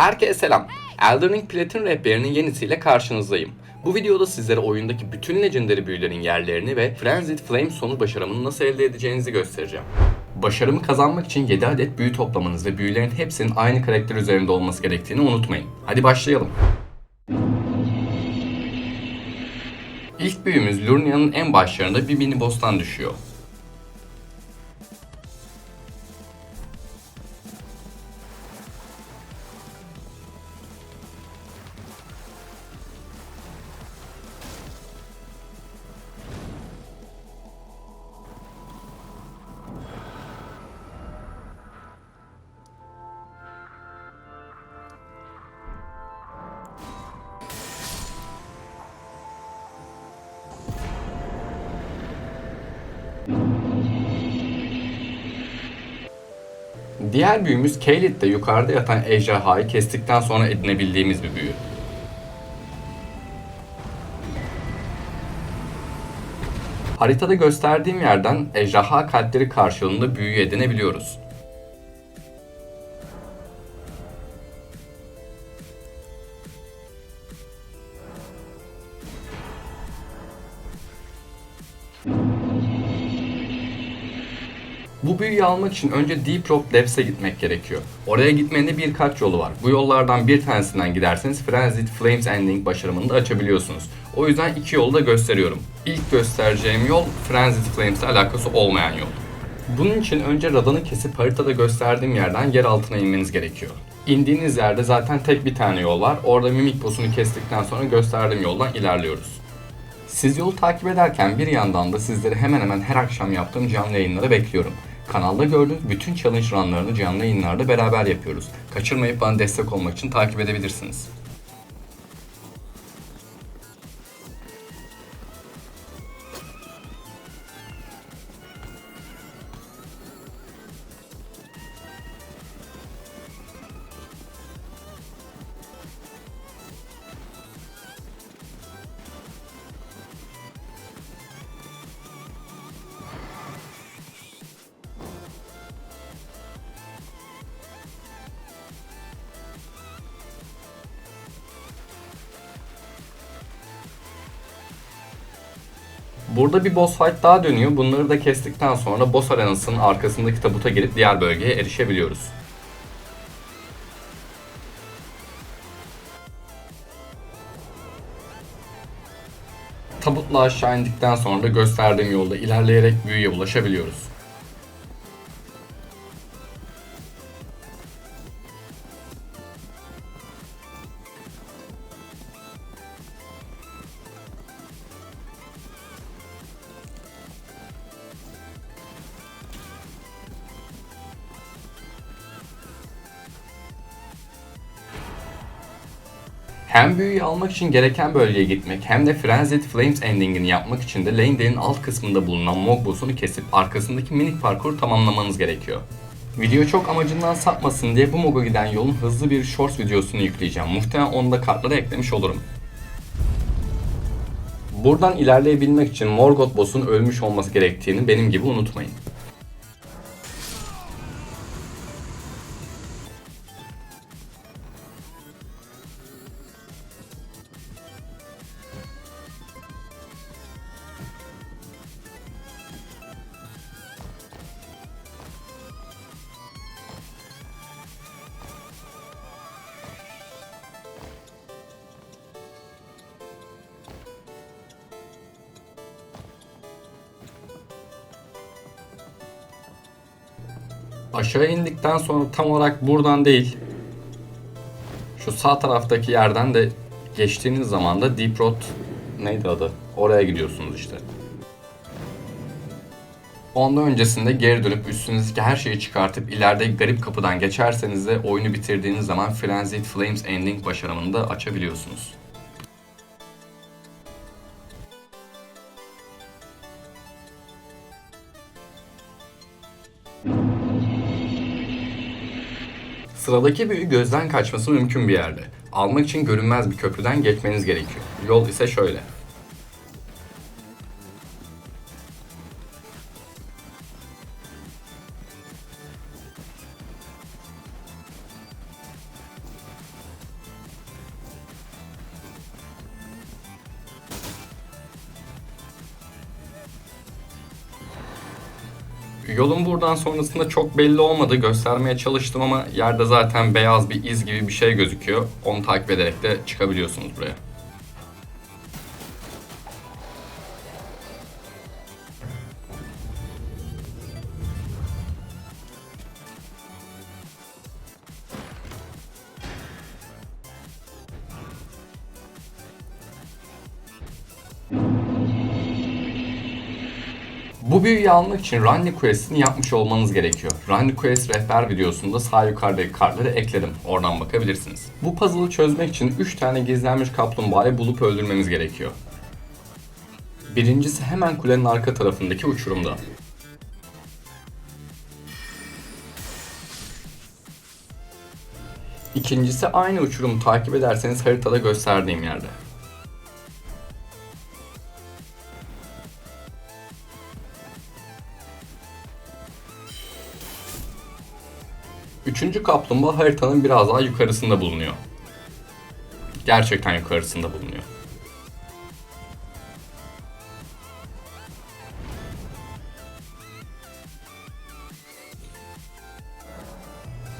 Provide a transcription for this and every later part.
Herkese selam. Elden Ring Platin rehberinin yenisiyle karşınızdayım. Bu videoda sizlere oyundaki bütün legendary büyülerin yerlerini ve Frenzied Flame sonu başarımını nasıl elde edeceğinizi göstereceğim. Başarımı kazanmak için 7 adet büyü toplamanız ve büyülerin hepsinin aynı karakter üzerinde olması gerektiğini unutmayın. Hadi başlayalım. İlk büyümüz Lurnia'nın en başlarında bir mini boss'tan düşüyor. Diğer büyümüz Kaelid'de yukarıda yatan ejderhayı kestikten sonra edinebildiğimiz bir büyü. Haritada gösterdiğim yerden ejderha kalpleri karşılığında büyü edinebiliyoruz. Bu büyüyü almak için önce Deep Rock Depths'e gitmek gerekiyor. Oraya gitmenin de birkaç yolu var. Bu yollardan bir tanesinden giderseniz Frenzied Flames Ending başarımını da açabiliyorsunuz. O yüzden iki yolu da gösteriyorum. İlk göstereceğim yol Frenzied Flames ile alakası olmayan yol. Bunun için önce radanı kesip haritada gösterdiğim yerden yer altına inmeniz gerekiyor. İndiğiniz yerde zaten tek bir tane yol var. Orada mimik boss'unu kestikten sonra gösterdiğim yoldan ilerliyoruz. Siz yolu takip ederken bir yandan da sizleri hemen hemen her akşam yaptığım canlı yayınlara bekliyorum. Kanalda gördüğünüz bütün challenge runlarını canlı yayınlarda beraber yapıyoruz. Kaçırmayıp bana destek olmak için takip edebilirsiniz. Burada bir boss fight daha dönüyor. Bunları da kestikten sonra boss arenasının arkasındaki tabuta girip diğer bölgeye erişebiliyoruz. Tabutla aşağı indikten sonra da gösterdiğim yolda ilerleyerek büyüye ulaşabiliyoruz. Hem büyüyü almak için gereken bölgeye gitmek hem de Frenzied Flames endingini yapmak için de Lane Dale'in alt kısmında bulunan Mog boss'unu kesip arkasındaki minik parkuru tamamlamanız gerekiyor. Video çok amacından sapmasın diye bu Mog'a giden yolun hızlı bir shorts videosunu yükleyeceğim. Muhtemelen onu da kartlara eklemiş olurum. Buradan ilerleyebilmek için Morgoth boss'un ölmüş olması gerektiğini benim gibi unutmayın. Aşağı indikten sonra tam olarak buradan değil, şu sağ taraftaki yerden de geçtiğiniz zaman da Deep Road neydi adı? Oraya gidiyorsunuz işte. Ondan öncesinde geri dönüp üstünüzdeki her şeyi çıkartıp ileride garip kapıdan geçerseniz de oyunu bitirdiğiniz zaman Frenzied Flames Ending başarımını da açabiliyorsunuz. Sıradaki büyü gözden kaçması mümkün bir yerde. Almak için görünmez bir köprüden geçmeniz gerekiyor. Yol ise şöyle. Yolun buradan sonrasında çok belli olmadı. Göstermeye çalıştım ama yerde zaten beyaz bir iz gibi bir şey gözüküyor. Onu takip ederek de çıkabiliyorsunuz buraya. Bu büyüyü almak için Runny Quest'ini yapmış olmanız gerekiyor. Runny Quest rehber videosunda sağ yukarıdaki kartları ekledim. Oradan bakabilirsiniz. Bu puzzle'ı çözmek için 3 tane gizlenmiş kaplumbağayı bulup öldürmemiz gerekiyor. Birincisi hemen kulenin arka tarafındaki uçurumda. İkincisi aynı uçurumu takip ederseniz haritada gösterdiğim yerde. Üçüncü kaplumbağa haritanın biraz daha yukarısında bulunuyor. Gerçekten yukarısında bulunuyor.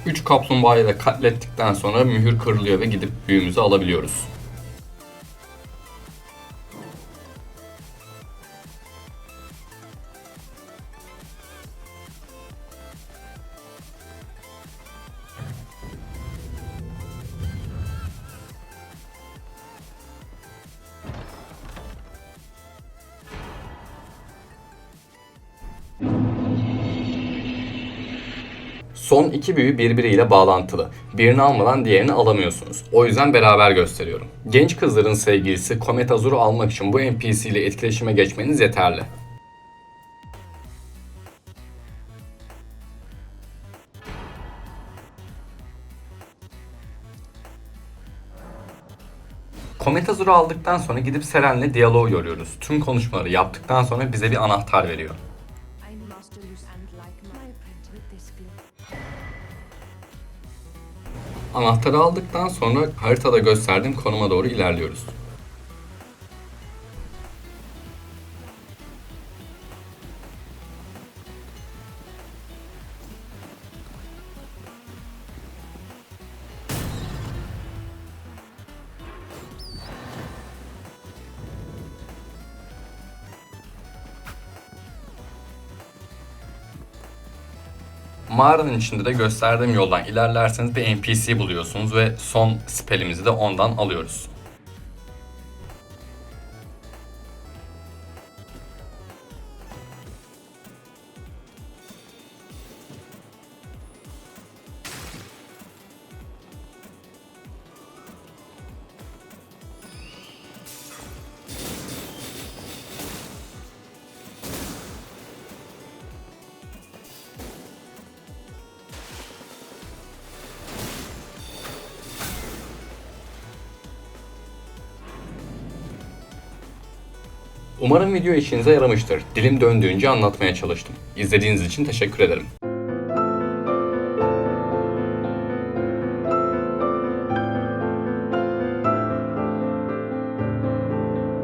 Üç kaplumbağayı da katlettikten sonra mühür kırılıyor ve gidip büyümüzü alabiliyoruz. Son iki büyü birbiriyle bağlantılı. Birini almadan diğerini alamıyorsunuz. O yüzden beraber gösteriyorum. Genç kızların sevgilisi Komet Azur'u almak için bu NPC ile etkileşime geçmeniz yeterli. Komet Azur'u aldıktan sonra gidip Seren'le diyaloğu yoruyoruz. Tüm konuşmaları yaptıktan sonra bize bir anahtar veriyor. Anahtarı aldıktan sonra haritada gösterdiğim konuma doğru ilerliyoruz. Mağaranın içinde de gösterdiğim yoldan ilerlerseniz bir NPC buluyorsunuz ve son spellimizi de ondan alıyoruz. Umarım video işinize yaramıştır. Dilim döndüğünce anlatmaya çalıştım. İzlediğiniz için teşekkür ederim.